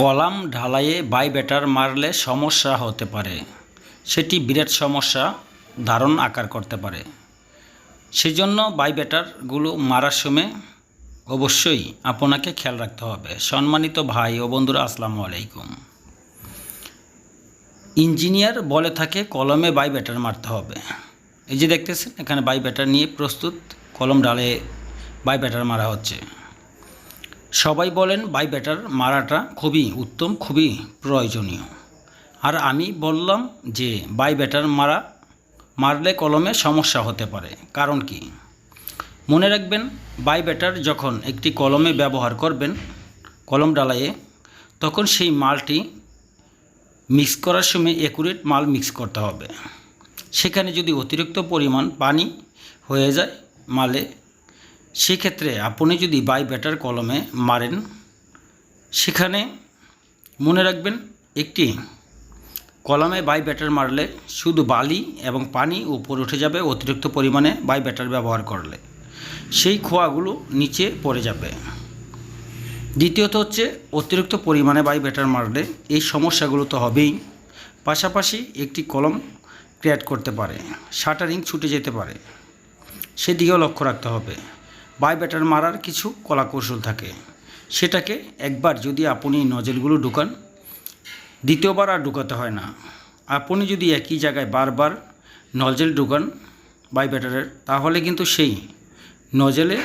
Column ঢালাইয়ে by batter মারলে সমস্যা হতে পারে। সেটি বিরাট সমস্যা ধারণ আকার করতে পারে। সেজন্য বাই ব্যাটারগুলো মারার সময় অবশ্যই আপনাকে খেয়াল রাখতে হবে। সম্মানিত ভাই ও বন্ধুরা, আসসালামু আলাইকুম। ইঞ্জিনিয়ার বলে থাকে, কলমে বাই ব্যাটার মারতে হবে। এই যে দেখতেছেন, এখানে বাই ব্যাটার নিয়ে প্রস্তুত কলম ডালে বাই ব্যাটার মারা হচ্ছে। সবাই বলেন বাই ব্যাটার মারাটা খুবই উত্তম, খুবই প্রয়োজনীয়। আর আমি বললাম যে বাই ব্যাটার মারা, মারলে কলমে সমস্যা হতে পারে। কারণ কি? মনে রাখবেন, বাই ব্যাটার যখন একটি কলমে ব্যবহার করবেন, কলম ডালাইয়ে, তখন সেই মালটি মিক্স করার সময় একুরেট মাল মিক্স করতে হবে। সেখানে যদি অতিরিক্ত পরিমাণ পানি হয়ে যায় মালে সেক্ষেত্রে আপনি যদি বাই ব্যাটার কলমে মারেন, সেখানে মনে রাখবেন একটি কলমে বাই ব্যাটার মারলে শুধু বালি এবং পানি উপরে উঠে যাবে, অতিরিক্ত পরিমাণে বাই ব্যাটার ব্যবহার করলে। সেই খোয়াগুলো নিচে পড়ে যাবে। দ্বিতীয়ত হচ্ছে অতিরিক্ত পরিমাণে বাই ব্যাটার মারলে এই সমস্যাগুলো তো হবেই। পাশাপাশি একটি কলম ক্রিয়েট করতে পারে, শাটারিং ছুটে যেতে পারে। সেদিকেও লক্ষ্য রাখতে হবে। বাই ব্যাটার মারার কিছু কলাকৌশল থাকে। সেটাকে একবার যদি আপনি নজেলগুলো ঢুকান, দ্বিতীয়বার আর ঢুকাতে হয় না। আপনি যদি একই জায়গায় বারবার নজেল ঢুকান বাই ব্যাটারের তাহলে কিন্তু সেই নজেলে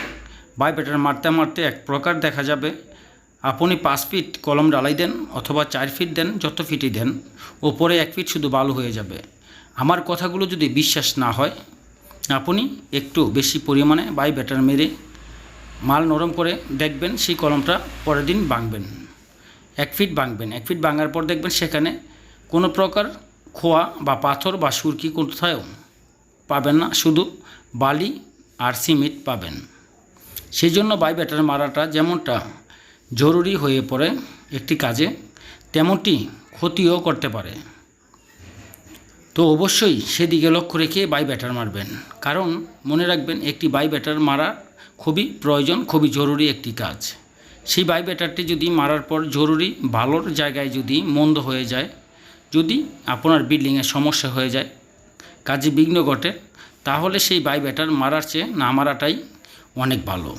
বাই ব্যাটার মারতে মারতে এক প্রকার দেখা যাবে। আপনি পাঁচ ফিট কলম ডালাই দেন অথবা চার ফিট দেন, যত ফিটই দেন, ওপরে এক ফিট শুধু বালু হয়ে যাবে। আমার কথাগুলো যদি বিশ্বাস না হয় আপনি একটু বেশি পরিমাণে বাই ব্যাটার মেরে মাল নরম করে দেখবেন, সেই কলমটা পরের দিন ভাঙবেন। এক ফিট ভাঙবেন। এক ফিট ভাঙার পর দেখবেন সেখানে কোনো প্রকার খোয়া বা পাথর বা সুরকি কোথাও পাবেন না, শুধু বালি আর সিমেন্ট পাবেন। সেই জন্য বাই ব্যাটার মারাটা যেমনটা জরুরি হয়ে পড়ে একটি কাজে, তেমনটি ক্ষতিও করতে পারে। তো অবশ্যই সেদিকে লক্ষ্য রেখে বাই ব্যাটার মারবেন। কারণ মনে রাখবেন একটি বাই ব্যাটার মারা খুবই প্রয়োজন, খুবই জরুরি একটি কাজ। সেই বাই ব্যাটারটি যদি মারার পর জরুরি, ভালোর জায়গায় যদি মন্দ হয়ে যায়, যদি আপনার বিল্ডিংয়ে সমস্যা হয়ে যায়, কাজে বিঘ্ন ঘটে, তাহলে সেই বাই ব্যাটার মারার চেয়ে না মারাটাই অনেক ভালো।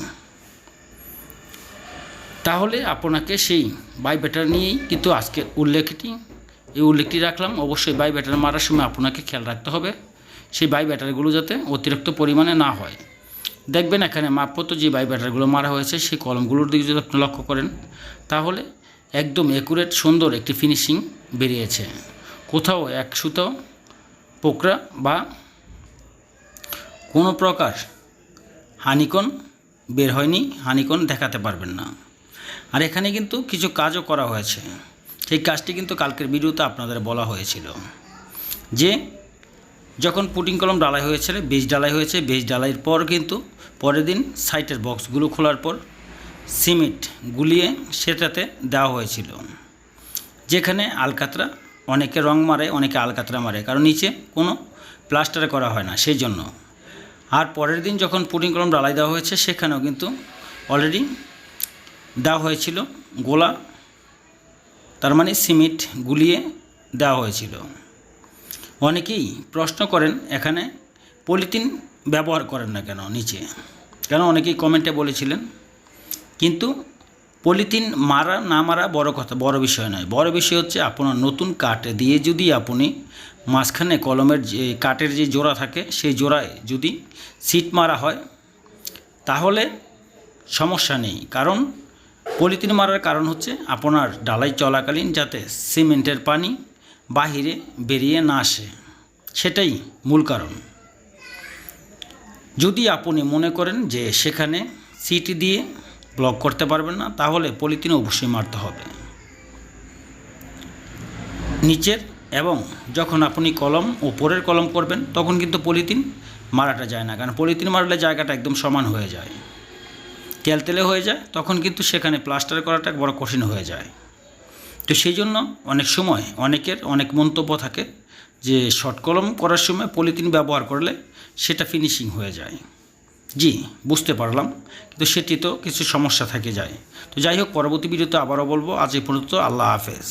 তাহলে আপনাকে সেই বাই ব্যাটার নিয়েই কিন্তু আজকে উল্লেখটি এই উল্লেখটি রাখলাম। অবশ্যই বাই ব্যাটার মারার সময় আপনাকে খেয়াল রাখতে হবে। সেই বাই ব্যাটারিগুলো যাতে অতিরিক্ত পরিমাণে না হয়। দেখবেন এখানে মাপপত্র যে বাই ব্যাটারিগুলো মারা হয়েছে, সেই কলমগুলোর দিকে যদি আপনি লক্ষ্য করেন, তাহলে একদম একুরেট সুন্দর একটি ফিনিশিং বেরিয়েছে। কোথাও এক সুতো, পোকরা বা কোনো প্রকার হানিকন বের হয়নি, হানিকন দেখাতে পারবেন না। আর এখানে কিন্তু কিছু কাজও করা হয়েছে। সেই কাজটি কিন্তু কালকের ভিডিওতে আপনাদের বলা হয়েছিল যে যখন পুটিং কলম ডালাই হয়েছিল, বীজ ডালাই হয়েছে, বীজ ডালাইয়ের পর কিন্তু পরের দিন সাইটের বক্সগুলো খোলার পর সিমেন্ট গুলিয়ে সেটাতে দেওয়া হয়েছিল, যেখানে আলকাতরা অনেকে রং মারে, অনেকে আলকাতরা মারে, কারণ নিচে কোনো প্লাস্টার করা হয় না, সেই জন্য। আর পরের দিন যখন পুটিং কলম ডালাই দেওয়া হয়েছে, সেখানেও কিন্তু অলরেডি দেওয়া হয়েছিল গোলা তার মানে সিমেন্ট গুলিয়ে দেওয়া হয়েছিল। অনেকেই প্রশ্ন করেন, এখানে পলিথিন ব্যবহার করেন না কেন নিচে? কেন অনেকেই কমেন্টে বলেছিলেন, কিন্তু পলিথিন মারা, না মারা বড় কথা, বড় বিষয় নয়। বড় বিষয় হচ্ছে আপনার নতুন কাঠ দিয়ে যদি আপনি মাঝখানে কলমের যে, কাঠের যে জোড়া থাকে, সেই জোড়ায় যদি সিট মারা হয়, তাহলে সমস্যা নেই। কারণ পলিথিন মারার কারণ হচ্ছে আপনার ডালাই চলাকালীন যাতে সিমেন্টের পানি বাহিরে বেরিয়ে না আসে। সেটাই মূল কারণ। যদি আপনি মনে করেন যে সেখানে সিট দিয়ে ব্লক করতে পারবেন না, তাহলে পলিথিন অবশ্যই মারতে হবে। নিচের এবং যখন আপনি কলম ওপরের কলম করবেন, তখন কিন্তু পলিথিন মারাটা যায় না। কারণ পলিথিন মারলে জায়গাটা একদম সমান হয়ে যায়। তেলতেলে হয়ে যায়, তখন কিন্তু সেখানে প্লাস্টার করাটা বড় কঠিন হয়ে যায়। তো সেই জন্য অনেক সময় অনেকের অনেক মন্তব্য থাকে যে শর্ট কলম করার সময় পলিথিন ব্যবহার করলে সেটা ফিনিশিং হয়ে যায়। জি, বুঝতে পারলাম। কিন্তু সেটি তো কিছু সমস্যা থেকে যায়। তো যাই হোক, পরবর্তী ভিডিওতে আবারও বলব, আজ এই পর্যন্ত আল্লাহ হাফেজ।